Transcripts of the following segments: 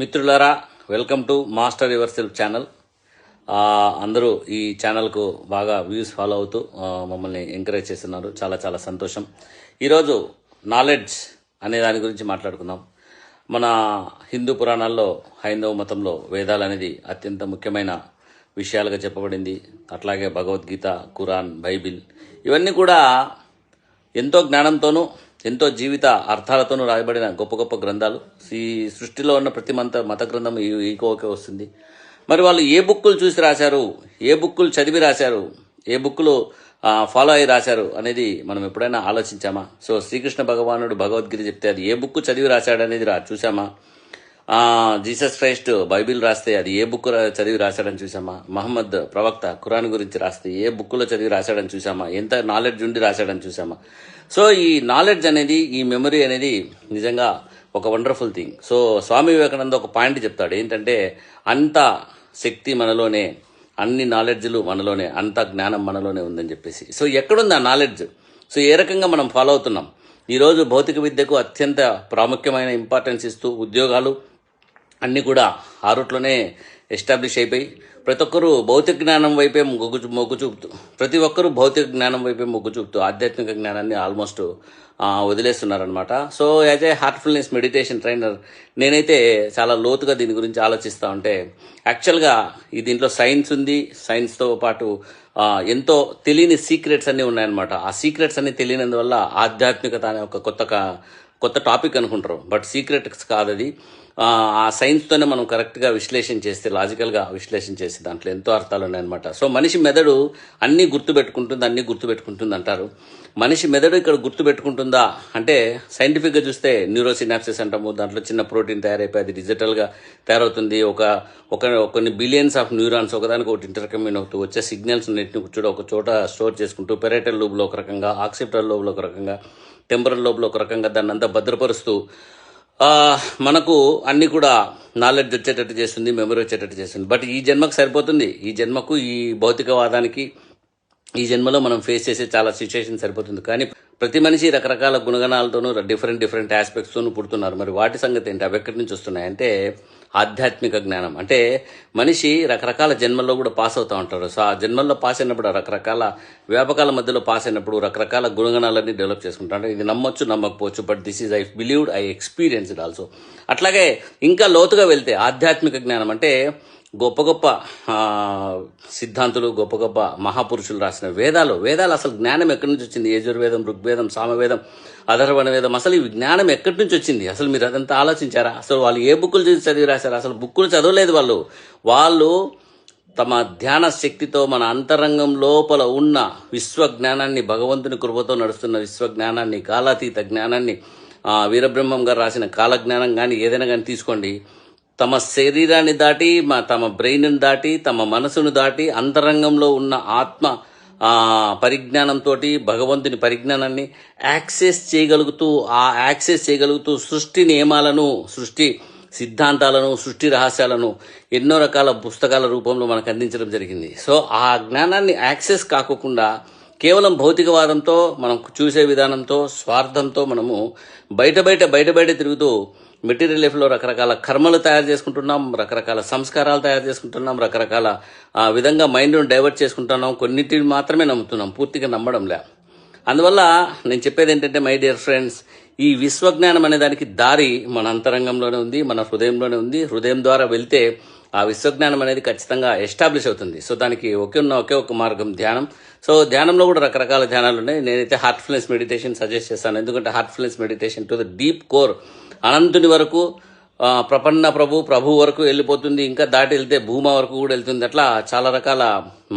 మిత్రులారా welcome to Master Yourself channel. అందరూ ఈ ఛానల్కు బాగా వ్యూస్ ఫాలో అవుతూ మమ్మల్ని ఎంకరేజ్ చేస్తున్నారు. చాలా చాలా సంతోషం. ఈరోజు నాలెడ్జ్ అనే దాని గురించి మాట్లాడుకుందాం. మన హిందూ పురాణాల్లో హైందవ మతంలో వేదాలు అనేది అత్యంత ముఖ్యమైన విషయాలుగా చెప్పబడింది. అట్లాగే భగవద్గీత ఖురాన్ బైబిల్ ఇవన్నీ కూడా ఎంతో జ్ఞానంతోనూ ఎంతో జీవిత అర్థాలతోనూ రాయబడిన గొప్ప గొప్ప గ్రంథాలు. ఈ సృష్టిలో ఉన్న ప్రతి మంత మత గ్రంథం ఈ- ఈకోకే వస్తుంది. మరి వాళ్ళు ఏ బుక్కులు చూసి రాశారు? ఏ బుక్కులు చదివి రాశారు? ఏ బుక్కులు ఫాలో అయ్యి రాశారు అనేది మనం ఎప్పుడైనా ఆలోచించామా? సో శ్రీకృష్ణ భగవానుడు భగవద్గీత చెప్తే అది ఏ బుక్ చదివి రాశాడనేది రా చూసామా జీసస్ క్రైస్ట్ బైబిల్ రాస్తే అది ఏ బుక్ చదివి రాశాడని చూసామా మహమ్మద్ ప్రవక్త ఖురాన్ గురించి రాస్తే ఏ బుక్లో చదివి రాశాడని చూసామా ఎంత నాలెడ్జ్ ఉండి రాశాడని చూసామా సో ఈ నాలెడ్జ్ అనేది ఈ మెమరీ అనేది నిజంగా ఒక wonderful thing so Swami Vivekananda ఒక పాయింట్ చెప్తాడు. ఏంటంటే అంత శక్తి మనలోనే అన్ని నాలెడ్జ్లు మనలోనే అంత జ్ఞానం మనలోనే ఉందని చెప్పేసి. సో ఎక్కడుంది ఆ నాలెడ్జ్ సో ఏ రకంగా మనం ఫాలో అవుతున్నాం? ఈరోజు భౌతిక విద్యకు అత్యంత ప్రాముఖ్యమైన ఇంపార్టెన్స్ ఇస్తూ ఉద్యోగాలు అన్నీ కూడా ఆ రూట్లోనే ఎస్టాబ్లిష్ అయిపోయి ప్రతి ఒక్కరూ భౌతిక జ్ఞానం వైపే మొగ్గు మొగ్గు చూపుతూ ప్రతి ఒక్కరూ భౌతిక జ్ఞానం వైపే మొగ్గు చూపుతూ ఆధ్యాత్మిక జ్ఞానాన్ని almost వదిలేస్తున్నారనమాట so as a Heartfulness meditation trainer నేనైతే చాలా లోతుగా దీని గురించి ఆలోచిస్తూ ఉంటే యాక్చువల్గా ఈ దీంట్లో సైన్స్ ఉంది. సైన్స్తో పాటు ఎంతో తెలియని సీక్రెట్స్ అన్నీ ఉన్నాయన్నమాట. ఆ సీక్రెట్స్ అన్నీ తెలియనందువల్ల ఆధ్యాత్మికత అనే ఒక కొత్త కొత్త టాపిక్ అనుకుంటారు. బట్ సీక్రెట్స్ కాదు అది ఆ, సైన్స్తోనే మనం కరెక్ట్గా విశ్లేషణ చేస్తే లాజికల్గా విశ్లేషణ చేస్తే దాంట్లో ఎంతో అర్థాలు ఉన్నాయన్నమాట. సో మనిషి మెదడు అన్నీ గుర్తుపెట్టుకుంటుంది అన్నీ గుర్తుపెట్టుకుంటుంది అంటారు. మనిషి మెదడు ఇక్కడ గుర్తుపెట్టుకుంటుందా అంటే సైంటిఫిక్గా చూస్తే న్యూరోసినాప్సిస్ అంటాము. దాంట్లో చిన్న ప్రోటీన్ తయారైపోయి అది డిజిటల్గా తయారవుతుంది. ఒక ఒక కొన్ని బిలియన్స్ ఆఫ్ న్యూరాన్స్ ఒకదానికి ఒకటి ఇంటర్కమ్యూన్ అవుతూ వచ్చే సిగ్నల్స్ అన్నింటిని చూడ ఒక చోట స్టోర్ చేసుకుంటూ పెరేటల్ లోబ్లో ఒక రకంగా ఆక్సిప్టల్ లోబులో ఒక రకంగా టెంపరల్ లోబులో ఒక రకంగా దాన్ని అంతా భద్రపరుస్తూ మనకు అన్ని కూడా నాలెడ్జ్ వచ్చేటట్టు చేస్తుంది మెమరీ వచ్చేటట్టు చేస్తుంది బట్ ఈ జన్మకు సరిపోతుంది. ఈ జన్మకు ఈ భౌతికవాదానికి ఈ జన్మలో మనం ఫేస్ చేసే చాలా సిచ్యుయేషన్ సరిపోతుంది. కానీ ప్రతి మనిషి రకరకాల గుణగణాలతోనూ డిఫరెంట్ డిఫరెంట్ ఆస్పెక్ట్స్తోనూ పుడుతున్నారు. మరి వాటి సంగతి ఏంటి? అవి ఎక్కడి నుంచి వస్తున్నాయి? అంటే ఆధ్యాత్మిక జ్ఞానం. అంటే మనిషి రకరకాల జన్మల్లో కూడా పాస్ అవుతూ ఉంటారు సో ఆ జన్మల్లో పాస్ అయినప్పుడు రకరకాల వ్యాపకాల మధ్యలో పాస్ అయినప్పుడు రకరకాల గుణగణాలన్నీ డెవలప్ చేసుకుంటారు ఇది నమ్మొచ్చు నమ్మకపోవచ్చు but this is I believed I experience also అట్లాగే ఇంకా లోతుగా వెళ్తే ఆధ్యాత్మిక జ్ఞానం అంటే గొప్ప గొప్ప సిద్ధాంతులు గొప్ప గొప్ప మహాపురుషులు రాసిన వేదాలు. వేదాలు అసలు జ్ఞానం ఎక్కడి నుంచి వచ్చింది? యజుర్వేదం ఋగ్వేదం సామవేదం అధర్వణ వేదం అసలు ఈ జ్ఞానం ఎక్కడి నుంచి వచ్చింది? అసలు మీరు అదంతా ఆలోచించారా? అసలు వాళ్ళు ఏ బుక్కులు చూసి చదివి రాశారు? అసలు బుక్కులు చదవలేదు వాళ్ళు. వాళ్ళు తమ ధ్యాన శక్తితో మన అంతరంగం లోపల ఉన్న విశ్వ జ్ఞానాన్ని భగవంతుని కృపతో నడుస్తున్న విశ్వ జ్ఞానాన్ని కాలాతీత జ్ఞానాన్ని వీరబ్రహ్మం గారు రాసిన కాలజ్ఞానం కానీ ఏదైనా కానీ తీసుకోండి. తమ శరీరాన్ని దాటి మా తమ బ్రెయిన్ను దాటి తమ మనసును దాటి అంతరంగంలో ఉన్న ఆత్మ పరిజ్ఞానంతో భగవంతుని పరిజ్ఞానాన్ని యాక్సెస్ చేయగలుగుతూ ఆ యాక్సెస్ చేయగలుగుతూ సృష్టి నియమాలను సృష్టి సిద్ధాంతాలను సృష్టి రహస్యాలను ఎన్నో రకాల పుస్తకాల రూపంలో మనకు అందించడం జరిగింది. సో ఆ జ్ఞానాన్ని యాక్సెస్ కాకుండా కేవలం భౌతికవాదంతో మనం చూసే విధానంతో స్వార్థంతో మనము బయట బయట బయట బయట తిరుగుతూ మెటీరియల్ లైఫ్లో రకరకాల కర్మలు తయారు చేసుకుంటున్నాం రకరకాల సంస్కారాలు తయారు చేసుకుంటున్నాం రకరకాల ఆ, విధంగా మైండ్ను డైవర్ట్ చేసుకుంటున్నాం. కొన్నింటిని మాత్రమే నమ్ముతున్నాం పూర్తిగా నమ్మడం లే. అందువల్ల నేను చెప్పేది ఏంటంటే మై డియర్ ఫ్రెండ్స్ ఈ విశ్వజ్ఞానం అనే దానికి దారి మన అంతరంగంలోనే ఉంది మన హృదయంలోనే ఉంది. హృదయం ద్వారా వెళ్తే ఆ విశ్వజ్ఞానం అనేది ఖచ్చితంగా ఎస్టాబ్లిష్ అవుతుంది. సో దానికి ఒకే ఉన్న ఒకే ఒక మార్గం ధ్యానం. సో ధ్యానంలో కూడా రకరకాల ధ్యానాలు ఉన్నాయి. నేనైతే హార్ట్ఫుల్నెస్ మెడిటేషన్ సజెస్ట్ చేస్తాను. ఎందుకంటే Heartfulness meditation to the deep core అనంతుని వరకు ప్రపన్న ప్రభు ప్రభు వరకు వెళ్ళిపోతుంది. ఇంకా దాటి వెళ్తే భూమా వరకు కూడా వెళ్తుంది. అట్లా చాలా రకాల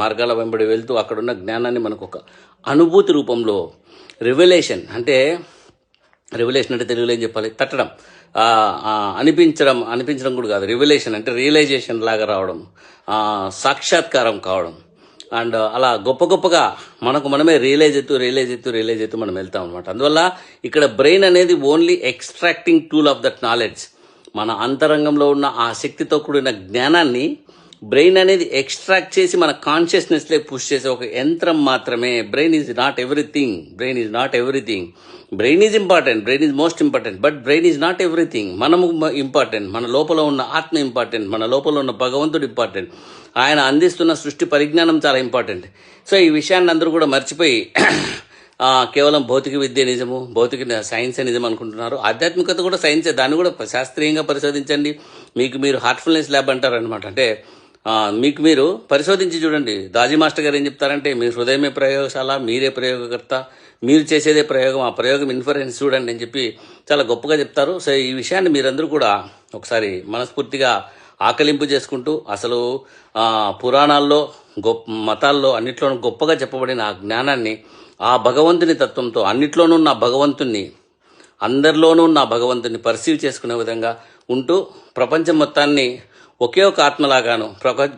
మార్గాల వెంబడి వెళ్తూ అక్కడున్న జ్ఞానాన్ని మనకు ఒక అనుభూతి రూపంలో రివెలేషన్ అంటే రివలేషన్ అంటే తెలుగులో ఏం చెప్పాలి? తట్టడం. అనిపించడం అనిపించడం కూడా కాదు. రివలేషన్ అంటే రియలైజేషన్ లాగా రావడం. సాక్షాత్కారం కావడం. అండ్ అలా గొప్ప గొప్పగా మనకు మనమే రియలైజ్ అవుతూ రియలైజ్ అవుతూ రియలైజ్ అవుతూ మనం వెళ్తాం అనమాట అందువల్ల ఇక్కడ బ్రెయిన్ అనేది only extracting tool of that knowledge మన అంతరంగంలో ఉన్న ఆ శక్తితో కూడిన జ్ఞానాన్ని బ్రెయిన్ అనేది ఎక్స్ట్రాక్ట్ చేసి మన కాన్షియస్నెస్లే పుష్ చేసే ఒక యంత్రం మాత్రమే. Brain is not everything brain is not everything brain is important brain is most important but brain is not everything మనము ఇంపార్టెంట్ మన లోపల ఉన్న ఆత్మ ఇంపార్టెంట్ మన లోపల ఉన్న భగవంతుడు ఇంపార్టెంట్ ఆయన అందిస్తున్న సృష్టి పరిజ్ఞానం చాలా ఇంపార్టెంట్ సో ఈ విషయాన్ని అందరూ కూడా మర్చిపోయి కేవలం భౌతిక విద్య నిజము భౌతిక సైన్స్ నిజం అనుకుంటున్నారు. ఆధ్యాత్మికత కూడా సైన్సే దాన్ని కూడా శాస్త్రీయంగా పరిశోధించండి. మీకు మీరు హార్ట్ఫుల్నెస్ ల్యాబ్ అంటారనమాట అంటే మీకు మీరు పరిశోధించి చూడండి. దాజీ మాస్టర్ గారు ఏం చెప్తారంటే మీ హృదయమే ప్రయోగశాల మీరే ప్రయోగకర్త మీరు చేసేదే ప్రయోగం ఆ ప్రయోగం ఇన్ఫరెన్స్ చూడండి అని చెప్పి చాలా గొప్పగా చెప్తారు. సో ఈ విషయాన్ని మీరందరూ కూడా ఒకసారి మనస్ఫూర్తిగా ఆకలింపు చేసుకుంటూ అసలు పురాణాల్లో గొప్ప మతాల్లో అన్నిట్లోనూ గొప్పగా చెప్పబడిన ఆ జ్ఞానాన్ని ఆ భగవంతుని తత్వంతో అన్నిట్లోనూ ఉన్న భగవంతుణ్ణి అందరిలోనూ ఉన్న భగవంతుని పర్సీవ్ చేసుకునే విధంగా ఉంటూ ప్రపంచం మొత్తాన్ని ఒకే ఒక ఆత్మలాగాను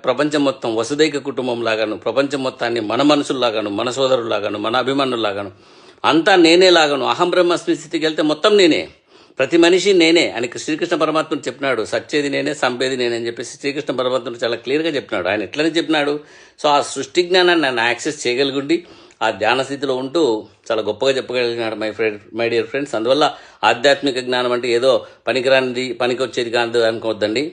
ప్రపంచం మొత్తం వసుదైక కుటుంబం లాగాను ప్రపంచం మొత్తాన్ని మన మనుషుల్లాగాను మన సోదరులాగాను మన అభిమానుల్లాగాను అంతా నేనే లాగాను అహం బ్రహ్మస్మి స్థితికి వెళ్తే మొత్తం నేనే. ప్రతి మనిషి నేనే అని శ్రీకృష్ణ పరమాత్ముడు చెప్పినాడు. సచ్చేది నేనే సంపేది నేనే అని చెప్పేసి శ్రీకృష్ణ పరమాత్ముడు చాలా క్లియర్గా చెప్పినాడు. ఆయన ఎట్లని చెప్పినాడు? సో ఆ సృష్టి జ్ఞానాన్ని నన్ను యాక్సెస్ చేయగలిగిండి ఆ ధ్యాన స్థితిలో ఉంటూ చాలా గొప్పగా చెప్పగలిగినాడు my friend my dear friends. అందువల్ల ఆధ్యాత్మిక జ్ఞానం అంటే ఏదో పనికిరానిది పనికి వచ్చేది కాదు అనుకోవద్దండి.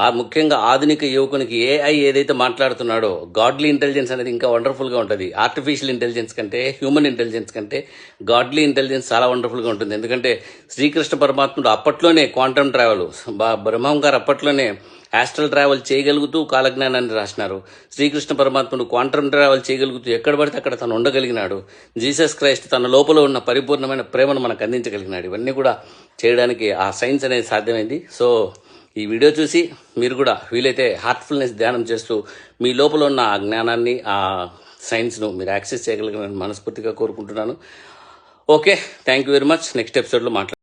ఆ ముఖ్యంగా ఆధునిక యువకునికి ఏఐ ఏదైతే మాట్లాడుతున్నాడో గాడ్లీ ఇంటెలిజెన్స్ అనేది ఇంకా వండర్ఫుల్గా ఉంటుంది. ఆర్టిఫిషియల్ ఇంటెలిజెన్స్ కంటే హ్యూమన్ ఇంటెలిజెన్స్ కంటే గాడ్లీ ఇంటెలిజెన్స్ చాలా వండర్ఫుల్గా ఉంటుంది. ఎందుకంటే శ్రీకృష్ణ పరమాత్ముడు అప్పట్లోనే క్వాంటమ్ ట్రావెల్ బ్రహ్మం గారు అప్పట్లోనే యాస్ట్రల్ ట్రావెల్ చేయగలుగుతూ కాలజ్ఞానాన్ని రాసినారు. శ్రీకృష్ణ పరమాత్ముడు క్వాంటమ్ ట్రావెల్ చేయగలుగుతూ ఎక్కడ పడితే అక్కడ తను ఉండగలిగినాడు. జీసస్ క్రైస్ట్ తన లోపల ఉన్న పరిపూర్ణమైన ప్రేమను మనకు అందించగలిగినాడు. ఇవన్నీ కూడా చేయడానికి ఆ సైన్స్ అనేది సాధ్యమైంది. సో ఈ వీడియో చూసి మీరు కూడా వీలైతే హార్ట్ఫుల్నెస్ ధ్యానం చేస్తూ మీ లోపల ఉన్న ఆ జ్ఞానాన్ని ఆ సైన్స్ను మీరు యాక్సెస్ చేయగలిగిన మనస్ఫూర్తిగా కోరుకుంటున్నాను. Okay thank you very much next ఎపిసోడ్లో మాట్లాడు